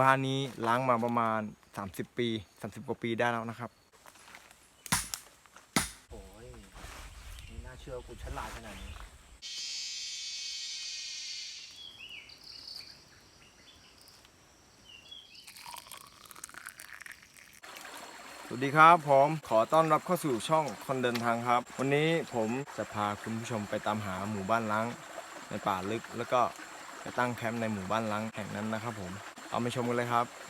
บ้านนี้ล้างมาประมาณ 30 ปี 30 กว่าปีได้แล้วนะครับ โอ้ยไม่น่าเชื่อว่ากูฉลาดขนาดนี้ สวัสดีครับผมขอต้อนรับเข้าสู่ช่องคนเดินทางครับ วันนี้ผมจะพาคุณผู้ชมไปตามหาหมู่บ้านล้างในป่าลึกแล้วก็ไปตั้งแคมป์ในหมู่บ้านล้างแห่งนั้นนะครับผม เอาไปชมกันเลยครับ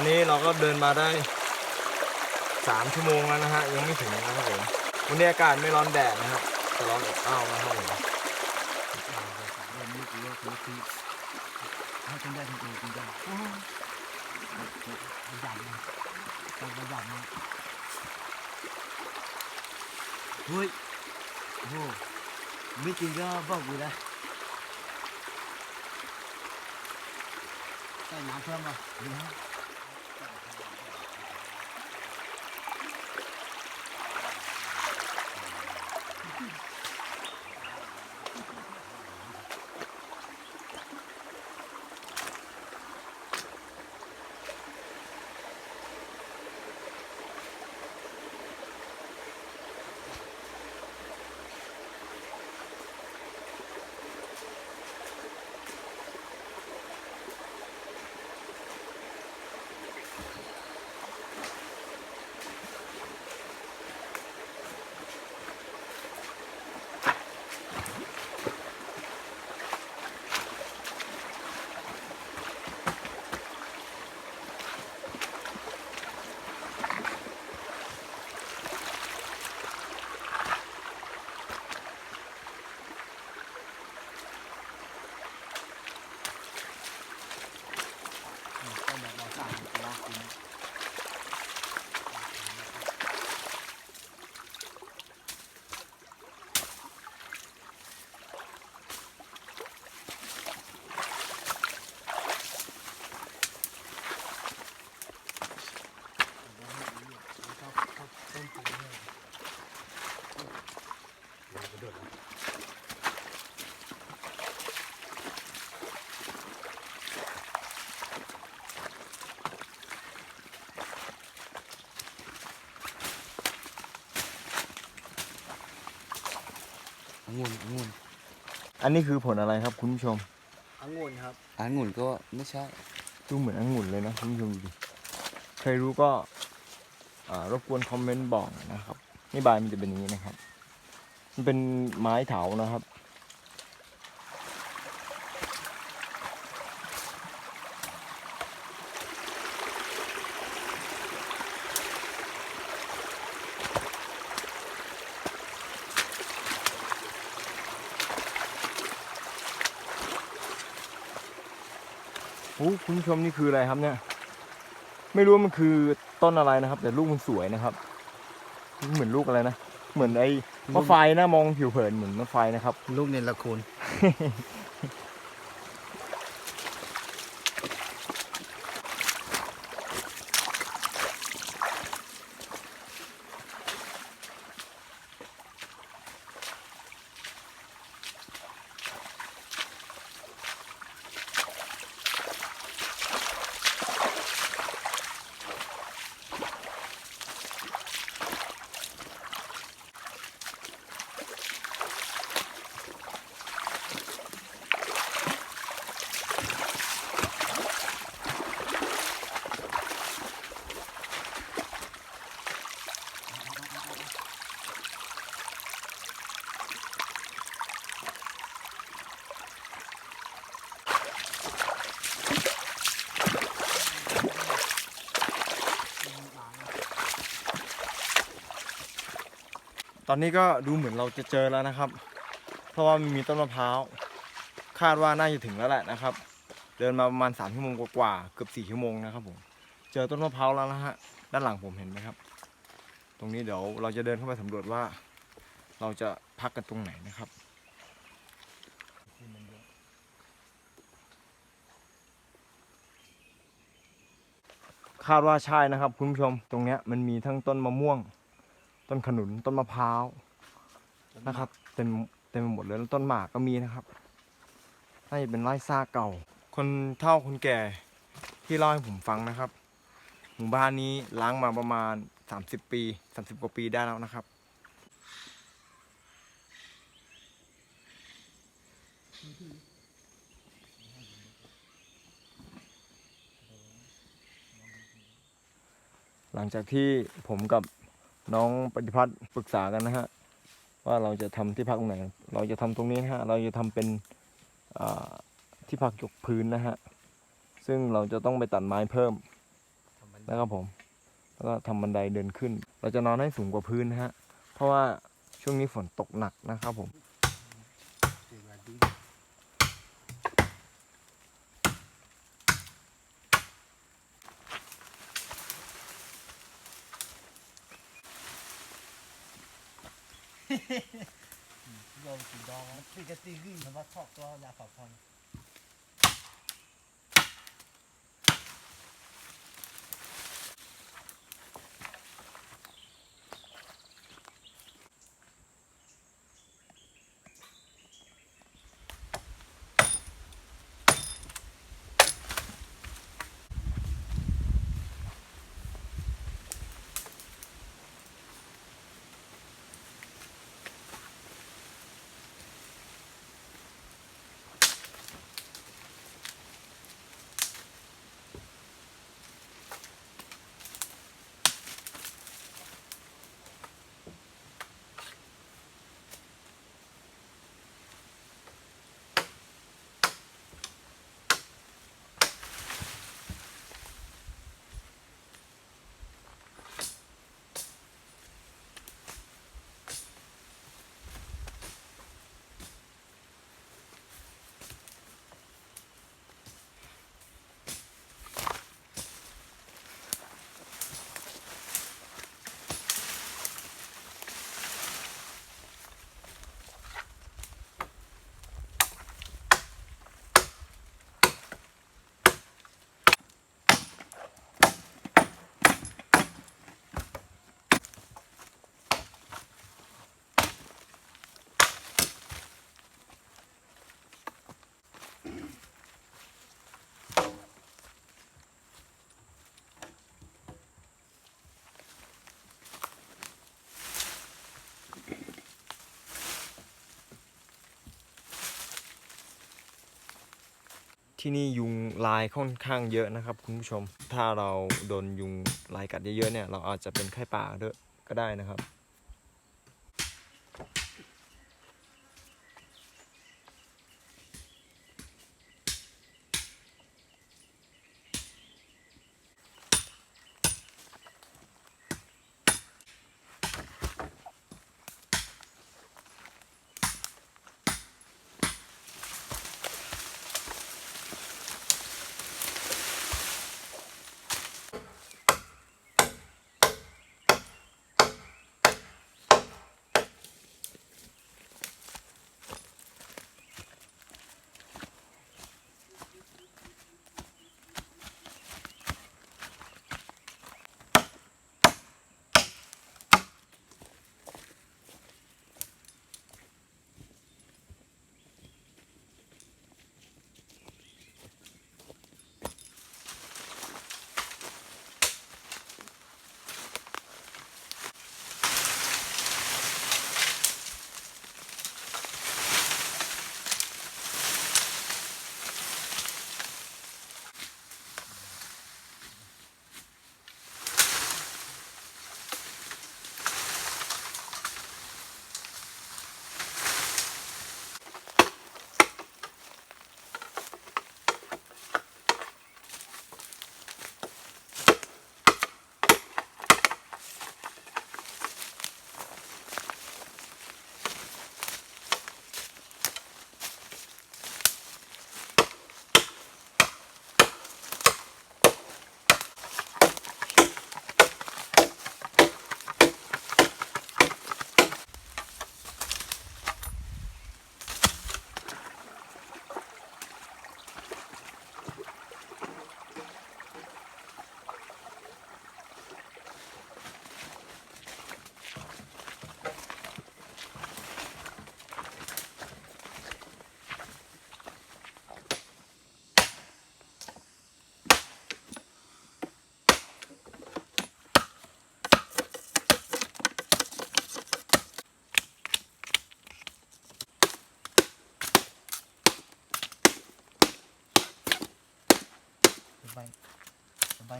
อนนี้เราก็เดินมาได้3ชั่วโมงแล้วนะฮะยังไม่ถึงนะครับผมวันนี้อากาศไม่ร้อนแดดนะครับแต่ร้อนอบอ้าวนะครับผมเองจริงจังโอ้ยประหยัดนะต้องประหยัดนะเฮ้ยโอ้โหไม่จริงก็บอกกูนะใส่น้ำเพิ่มป่ะดีฮะ องุ่นองุ่นอันนี้คือผลอะไรครับคุณผู้ชมองุ่นครับองุ่นก็ไม่ใช่ดูเหมือนองุ่นเลยนะคุณผู้ชมดูดิใครรู้ก็อ่ารบกวนคอมเมนต์บอกหน่อยนะครับ นี่ใบมันจะเป็นอย่างนี้นะครับ มันเป็นไม้เถานะครับ ผู้ชมนี่คืออะไรครับเนี่ย ไม่รู้ว่ามันคือต้นอะไรนะครับ แต่ลูกมันสวยนะครับ เหมือนลูกอะไรนะ เหมือนไอ้มะไฟนะมองผิวเผินเหมือนมะไฟนะครับ ลูกเนรคุณ ตอนนี้ก็ดูเหมือนเราจะเจอแล้วนะครับ เพราะว่ามันมีต้นมะพร้าวคาดว่าน่าจะถึงแล้วแหละนะครับ เดินมาประมาณสามชั่วโมงกว่าเกือบสี่ชั่วโมงนะครับผมเจอต้นมะพร้าวแล้วนะฮะด้านหลังผมเห็นไหมครับ ตรงนี้เดี๋ยวเราจะเดินเข้าไปสำรวจว่า เราจะพักกันตรงไหนนะครับคาดว่าใช่นะครับคุณผู้ชมตรงเนี้ยมันมีทั้งต้นมะม่วง ต้นขนุนต้นมะพร้าวนะครับ เต็มเต็มไปหมดเลยแล้วต้นหมากก็มีนะครับน่าจะเป็นไร่ซากเก่า คนเฒ่าคนแก่ที่เล่าให้ผมฟังนะครับ หมู่บ้านนี้ล้างมาประมาณ 30 ปี 30 กว่าปีได้แล้วนะครับหลังจากที่ผมกับ น้องปฏิพัฒน์ปรึกษากันนะฮะว่าเราจะทำที่พักตรงไหน เราจะทำตรงนี้นะฮะ เราจะทำเป็นที่พักยกพื้นนะฮะ ซึ่งเราจะต้องไปตัดไม้เพิ่มนะครับผม แล้วก็ทำบันไดเดินขึ้น เราจะนอนให้สูงกว่าพื้นนะฮะ เพราะว่าช่วงนี้ฝนตกหนักนะครับผม โยมสีดองตีกระตีขึ้นมันว่าชอบตัว ยาฝาพร ที่นี่ยุงลายค่อนข้างเยอะนะครับ คุณผู้ชม ถ้าเราโดนยุงลายกัดเยอะๆเนี่ย เราอาจจะเป็นไข้ป่าด้วยก็ได้นะครับ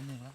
ายหนึ่งแล้ว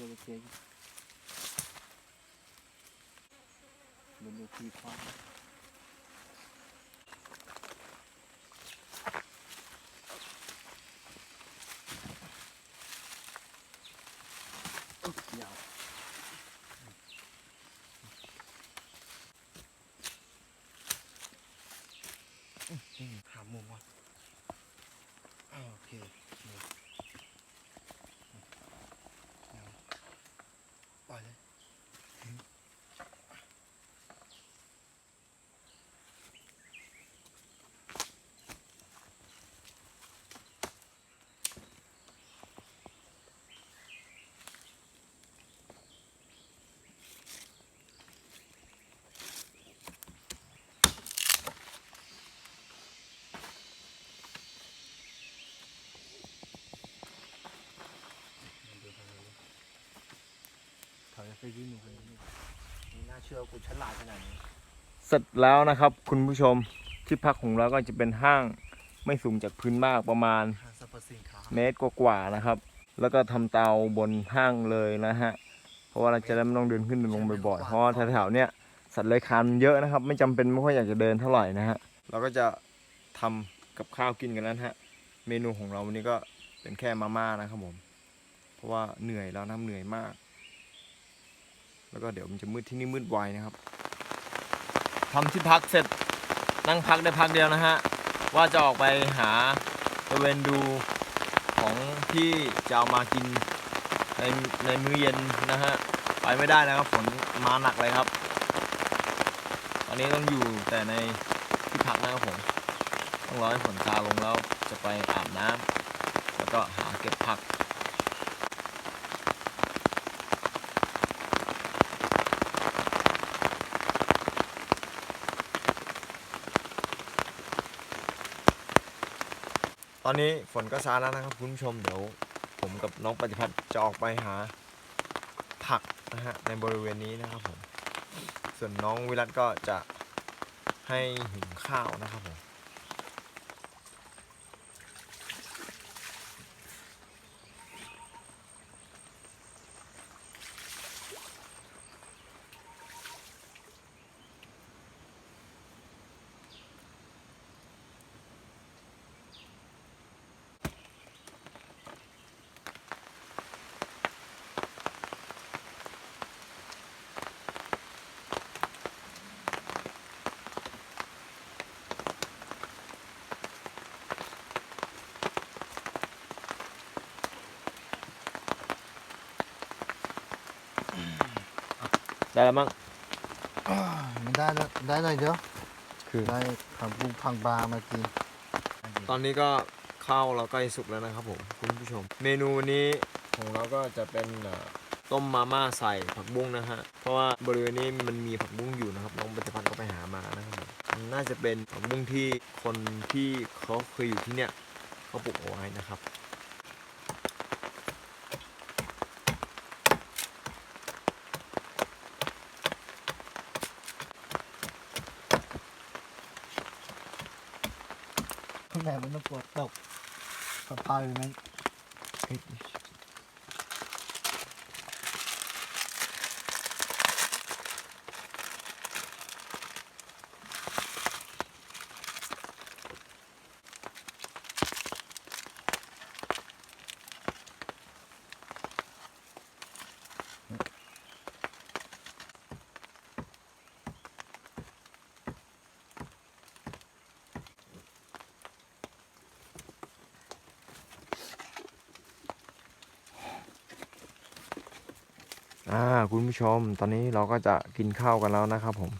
เจอเจอมันมีทีความยาวหามุมก่อนอ่าโอเคนี่เอาปล่อยเลย เขาจะ ไปยื่นมือคนนี้ไม่น่าเชื่อกูฉลาดขนาดนี้ เสร็จแล้วนะครับ คุณผู้ชมที่พักของเราก็จะเป็นห้างไม่สูงจากพื้นมากประมาณ ห้างสรรพสินค้าเมตรกว่าๆนะครับ แล้วก็ทำเตาบนห้างเลยนะฮะ เพราะว่าเราจะได้ไม่ต้องเดินขึ้นเดินลงบ่อยๆ เพราะว่าแถวๆเนี้ยสัตว์เลื้อยคลานเยอะนะครับ ไม่จำเป็นไม่ค่อยอยากจะเดินเท่าไหร่นะฮะ เราก็จะทำกับข้าวกินกันแล้นะฮะ เมนูของเราวันนี้ก็เป็นแค่มาม่านะครับผม เพราะว่าเหนื่อยแล้วนะครับเหนื่อยมาก แล้วก็เดี๋ยวมันจะมืดที่นี่มืดไวนะครับทำที่พักเสร็จนั่งพักได้พักเดียวนะฮะว่าจะออกไปหาตะเวนดูของที่จะเอามากินในในมื้อเย็นนะฮะไปไม่ได้นะครับฝนมาหนักเลยครับ ตอนนี้ต้องอยู่แต่ในที่พักนะครับผมต้องรอให้ฝนซาลงแล้วจะไปอาบน้ำแล้วก็หาเก็บผัก ตอนนี้ฝนก็ซาแล้วนะครับคุณผู้ชมเดี๋ยว ผมกับน้องปฏิพัฒน์จะออกไปหาผักนะฮะในบริเวณนี้นะครับผม ส่วนน้องวิรัตก็จะให้หุงข้าวนะครับผม ได้แล้วมั้ง มันได้แล้วได้หน่อยเดียวคือ ได้ผักบุ้งผักบามากินตอนนี้ก็ข้าวเราใกล้สุกแล้วนะครับผมคุณผู้ชม เมนูวันนี้ของเราก็จะเป็นเอ่อต้มมาม่าใส่ผักบุ้งนะฮะ เพราะว่าบริเวณนี้มันมีผักบุ้งอยู่นะครับน้องปัจจุบันก็ไปหามานะครับผมมันน่าจะเป็นผักบุ้งที่คนที่เขาเคยอยู่ที่เนี่ยเขาปลูกเอาไว้นะครับ ข้างในมันต้องปวดตก สภ คุณผู้ชม ตอนนี้เราก็จะกินข้าวกันแล้วนะครับ ผม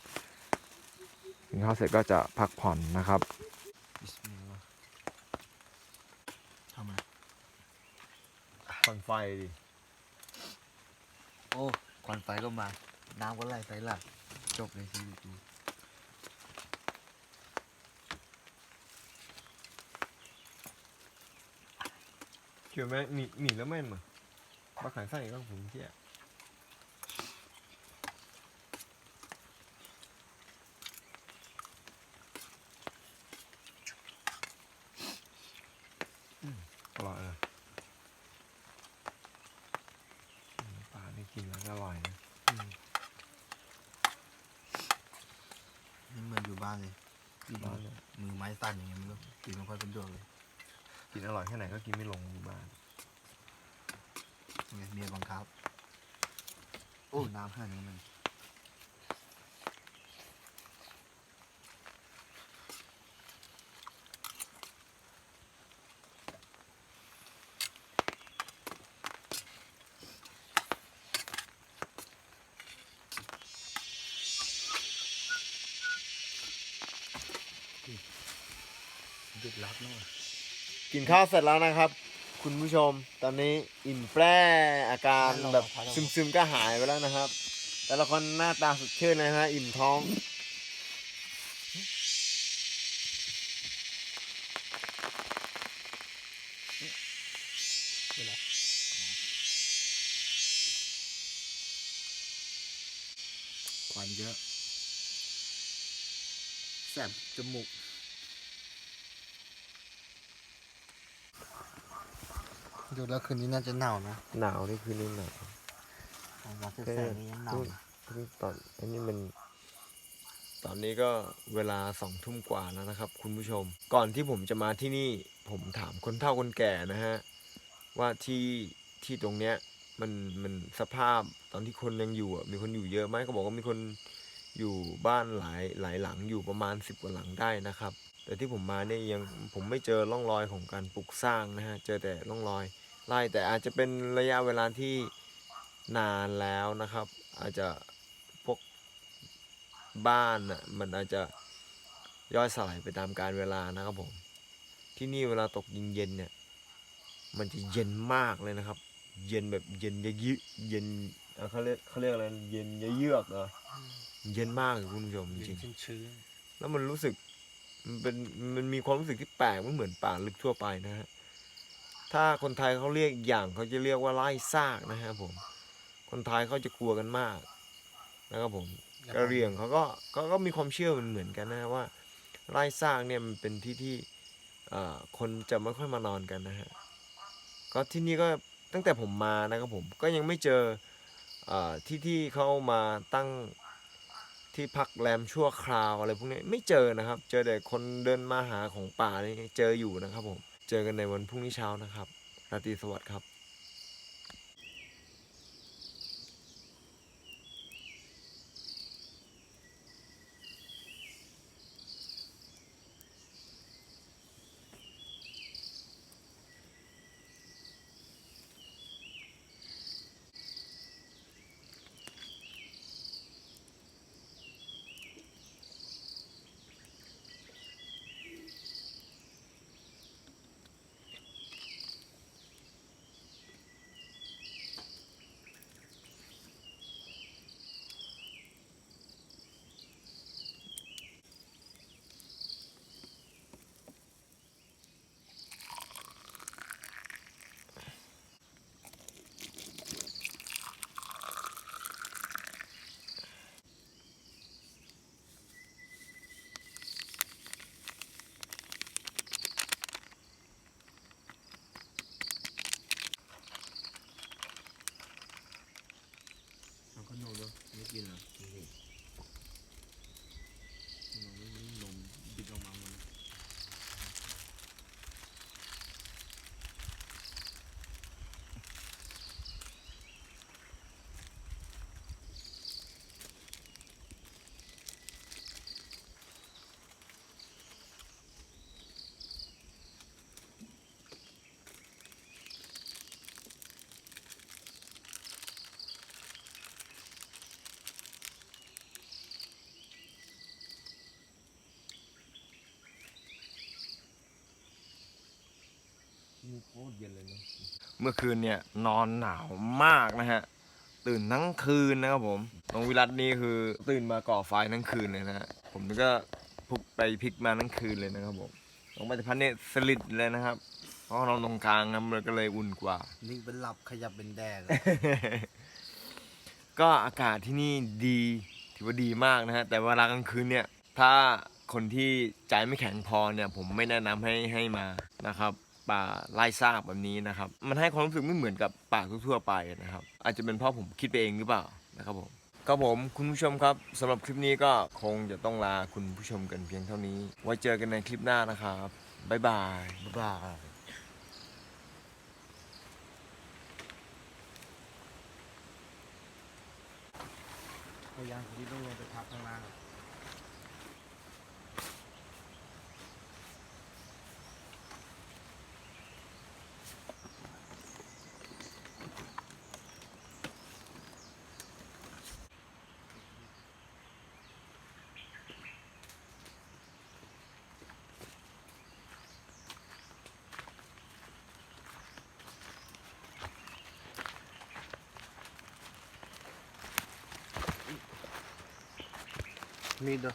กินข้าวเสร็จก็จะพักผ่อนนะครับทำไมผ่อนไฟดิ โอ้ควันไฟก็มา น้ำก็ไหลใส่หลังจบเลยชีวิตกูเชื่อไหมหนีหนีแล้วแม่นมาบักขันใส่ก็ผมเที่ยอืมอร่อยเลยอืมปลานี่กินแล้วก็อร่อยนะ นี่เหมือนอยู่บ้านเลย บ้านเนี่ย มือไม้สั่นอย่างเงี้ยไม่รู้กินไม่ค่อยเป็นตัวเลย กินอร่อยแค่ไหนก็กินไม่ลงอยู่บ้าน เนี่ยเมียบังคับ โอ้ น้ำห่านี้มัน ดึกลับเนาะกินข้าวเสร็จแล้วนะครับ คุณผู้ชมตอนนี้อิ่มแปร่อาการแบบซึมๆก็หายไปแล้วนะครับ แต่ละคนหน้าตาสดชื่นเลยนะฮะอิ่มท้อง ดูแล้วคืนนี้น่าจะหนาวนะหนาวนี่คือนี่หนาวมาแสกๆนี่ยังหนาวนี่ตอนอันนี้มัน ตอนนี้ก็เวลาสองทุ่มกว่าแล้วนะครับ คุณผู้ชม ก่อนที่ผมจะมาที่นี่ ผมถามคนเฒ่าคนแก่นะฮะ ว่าที่ที่ตรงเนี้ย มันมันสภาพตอนที่คนยังอยู่อะมีคนอยู่เยอะไหมเขาบอกว่ามีคนอยู่บ้านหลายหลายหลังอยู่ประมาณสิบกว่าหลังได้นะครับ แต่ที่ผมมาเนี่ยยังผมไม่เจอร่องรอยของการปลูกสร้างนะฮะ เจอแต่ร่องรอยไล่แต่อาจจะเป็นระยะเวลาที่นานแล้วนะครับ อาจจะพวกบ้านอะมันอาจจะย่อยสลายไปตามกาลเวลานะครับผม ที่นี่เวลาตกเย็นๆเนี่ย มันจะเย็นมากเลยนะครับ เย็นแบบเย็นยะยิเย็นเอ่อเขาเรียกเขาเรียกอะไรเย็นยะเยือกเหรอเย็นมากเลยคุณผู้ชมจริงๆชื้นแล้วมันรู้สึก มันเป็นมันมีความรู้สึกที่แปลกไม่เหมือนป่าลึกทั่วไปนะฮะถ้าคนไทยเขาเรียกอีกอย่างเขาจะเรียกว่าไล่ซากนะฮะผม คนไทยเขาจะกลัวกันมากนะครับผมกะเหรี่ยงเขาก็เขาก็มีความเชื่อเหมือนเหมือนกันนะฮะว่าไล่ซากเนี่ยมันเป็นที่ที่เอ่อคนจะไม่ค่อยมานอนกันนะฮะก็ที่นี่ก็ตั้งแต่ผมมานะครับผมก็ยังไม่เจอเออที่ที่เขามาตั้ง ที่พักแรมชั่วคราวอะไรพวกนี้ไม่เจอนะครับ เจอแต่คนเดินมาหาของป่านี่เจออยู่นะครับผม เจอกันในวันพรุ่งนี้เช้านะครับราตรีสวัสดิ์ครับ เย็นเลยเนาะเมื่อคืนเนี่ยนอนหนาวมากนะฮะ ตื่นทั้งคืนนะครับผมน้องวิรัตนี่คือตื่นมาก่อไฟทั้งคืนเลยนะฮะผมนี่ก็พลุกไปพลิกมาทั้งคืนเลยนะครับผมน้องปฏิพัฒน์เนี่ยสลิดเลยนะครับ เพราะนอนตรงกลางนะมันก็เลยอุ่นกว่า นิ่งเป็นหลับขยับเป็นแดง ก็อากาศที่นี่ดีถือว่าดีมากนะฮะแต่เวลากลางคืนเนี่ย ถ้าคนที่ใจไม่แข็งพอเนี่ย ผมไม่แนะนำให้ให้มานะครับ ป่าไล่ซากแบบนี้นะครับ มันให้ความรู้สึกไม่เหมือนกับป่าทั่วๆไปนะครับ อาจจะเป็นเพราะผมคิดไปเองหรือเปล่านะครับผมก็ผมคุณผู้ชมครับสำหรับคลิปนี้ก็คงจะต้องลาคุณผู้ชมกันเพียงเท่านี้ ไว้เจอกันในคลิปหน้านะครับบ๊ายบายบ๊ายบายพยายามที่ต้องลงไปพักข้างล่าง Міда.